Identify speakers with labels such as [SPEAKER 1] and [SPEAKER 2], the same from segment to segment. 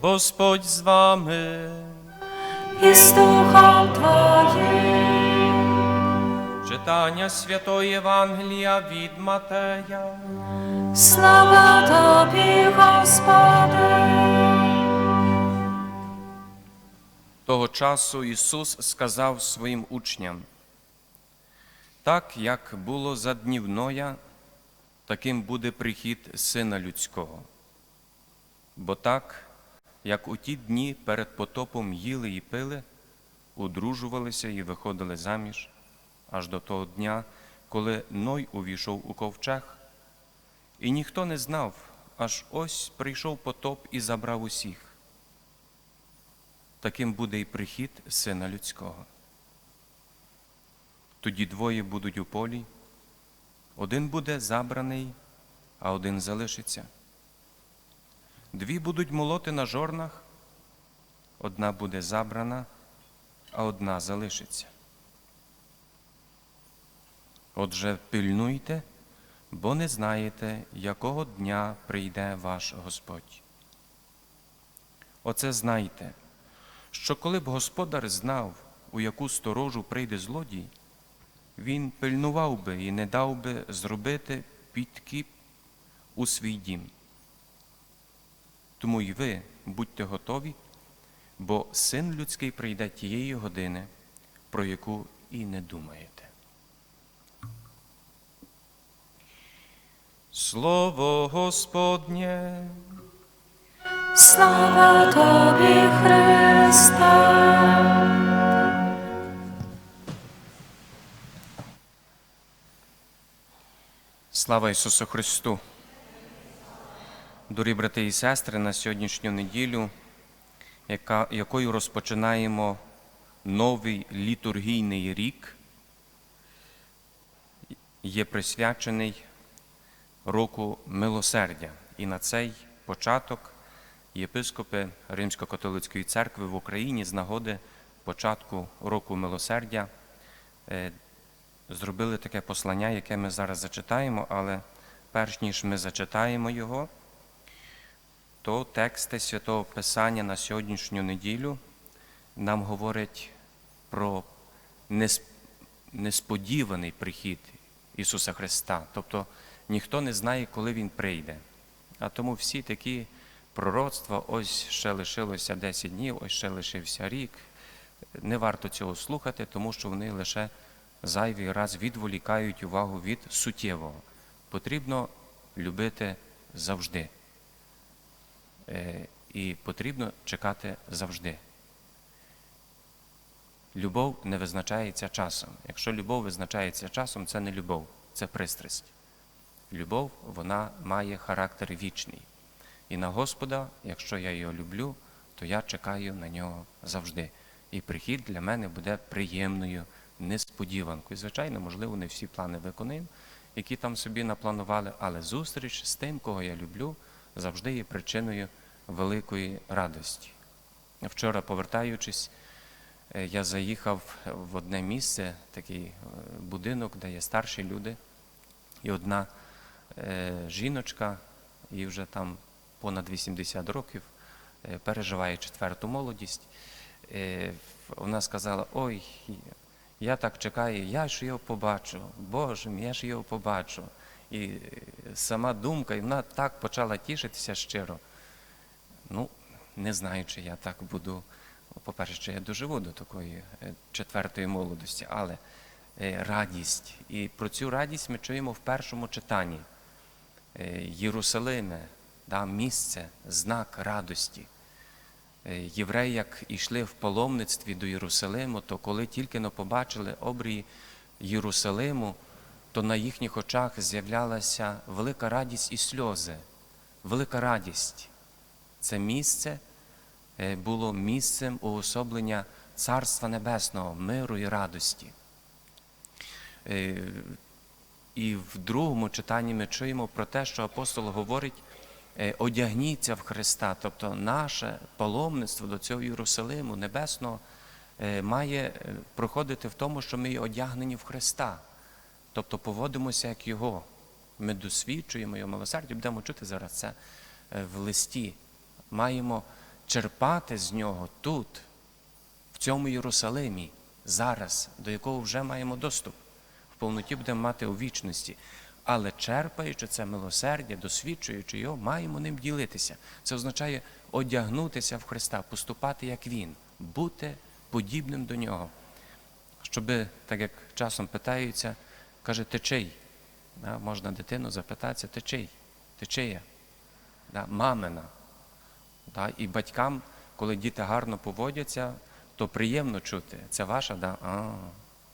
[SPEAKER 1] Господь з вами.
[SPEAKER 2] і з Духом Твоїм.
[SPEAKER 1] Читання Святої Євангелія від Матея.
[SPEAKER 2] Слава Тобі, Господи.
[SPEAKER 1] Того часу Ісус сказав своїм учням, так як було за днів Ноя, таким буде прихід Сина Людського. Бо так, як у ті дні перед потопом їли і пили, одружувалися і виходили заміж, аж до того дня, коли Ной увійшов у ковчег, і ніхто не знав, аж ось прийшов потоп і забрав усіх таким буде і прихід Сина Людського. Тоді двоє будуть у полі, один буде забраний, а один залишиться. Дві будуть молоти на жорнах, одна буде забрана, а одна залишиться. Отже, пильнуйте, бо не знаєте, якого дня прийде ваш Господь. Оце знайте що коли б господар знав, у яку сторожу прийде злодій, він пильнував би і не дав би зробити підкіп у свій дім. Тому й ви будьте готові, бо син людський прийде тієї години, про яку і не думаєте. Слово Господнє.
[SPEAKER 2] Слава Тобі, Христе.
[SPEAKER 1] Слава Ісусу Христу! Дорогі брати і сестри, на сьогоднішню неділю, яка, якою розпочинаємо новий літургійний рік, є присвячений року милосердя. І на цей початок єпископи Римсько-католицької церкви в Україні з нагоди початку року милосердя е, зробили таке послання, яке ми зараз зачитаємо, але перш ніж ми зачитаємо його, то тексти Святого Писання на сьогоднішню неділю нам говорять про несподіваний прихід Ісуса Христа. Тобто ніхто не знає, коли Він прийде. А тому всі такі пророцтва, ось ще лишилося 10 днів, ось ще лишився рік. Не варто цього слухати, тому що вони лише зайвий раз відволікають увагу від суттєвого. Потрібно любити завжди. Е, І потрібно чекати завжди. Любов не визначається часом. Якщо любов визначається часом, це не любов, це пристрасть. Любов, вона має характер вічний. І на Господа, якщо я його люблю, то я чекаю на нього завжди. І прихід для мене буде приємною несподіванкою. Звичайно, можливо, не всі плани виконаємо, які там собі напланували, але зустріч з тим, кого я люблю, завжди є причиною великої радості. Вчора, повертаючись, е, я заїхав в одне місце, такий е, будинок, де є старші люди, і одна е, жіночка, їй вже там понад 80 років, переживає четверту молодість. Вона сказала: Ой, я так чекаю, я ж його побачу, Боже я ж його побачу. І сама думка, і вона так почала тішитися щиро. Ну, не знаю, чи я так буду. По-перше, чи я доживу до такої е, четвертої молодості, але е, радість. І про цю радість ми чуємо в першому читанні. Е, Єрусалиме, да, місце, знак радості. Євреї, як йшли в паломництві до Єрусалиму, то коли тільки но побачили обрії Єрусалиму, то на їхніх очах з'являлася велика радість і сльози, велика радість. Це місце е, було місцем уособлення Царства Небесного, миру і радості. Е, І в другому читанні ми чуємо про те, що апостол говорить, е, одягніться в Христа, тобто наше паломництво до цього Єрусалиму Небесного має проходити в тому, що ми одягнені в Христа, тобто поводимося як Його. Ми досвідчуємо Його милосердя, будемо чути зараз це е, в листі. Маємо черпати з нього тут, в цьому Єрусалимі, зараз, до якого вже маємо доступ. В повноті будемо мати у вічності. Але черпаючи це милосердя, досвідчуючи його, маємо ним ділитися. Це означає одягнутися в Христа, поступати як Він, бути подібним до Нього. Щоби, так як часом питаються, каже, ти чий? Да, можна дитину запитатися, ти чий? Ти чия? Да, мамина. Да, і батькам, коли діти гарно поводяться, то приємно чути. Це ваша, да? а,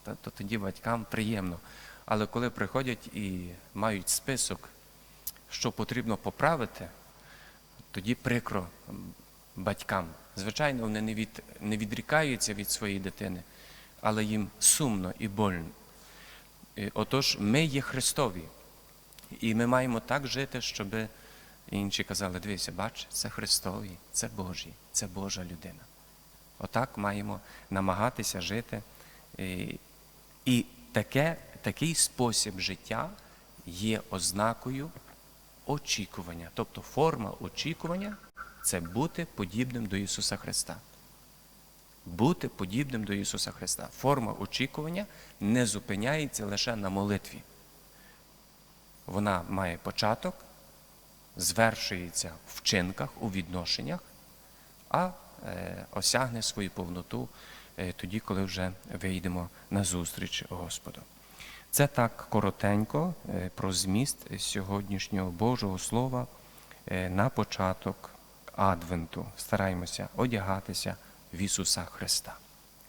[SPEAKER 1] то, то тоді батькам приємно. Але коли приходять і мають список, що потрібно поправити, тоді прикро батькам. Звичайно, вони не, від, не відрікаються від своєї дитини, але їм сумно і больно. І, Отож, ми є Христові. І ми маємо так жити, щоб інші казали, дивися, бач, це Христові, це Божі, це Божа людина. Отак маємо намагатися жити. І, і таке, такий спосіб життя є ознакою очікування. Тобто форма очікування це бути подібним до Ісуса Христа. Бути подібним до Ісуса Христа. Форма очікування не зупиняється лише на молитві. Вона має початок, звершується в вчинках, у відношеннях, а е, осягне свою повноту е, тоді, коли вже вийдемо на зустріч Господу. Це так коротенько е, про зміст сьогоднішнього Божого Слова на початок Адвенту. Стараємося одягатися в Ісуса Христа.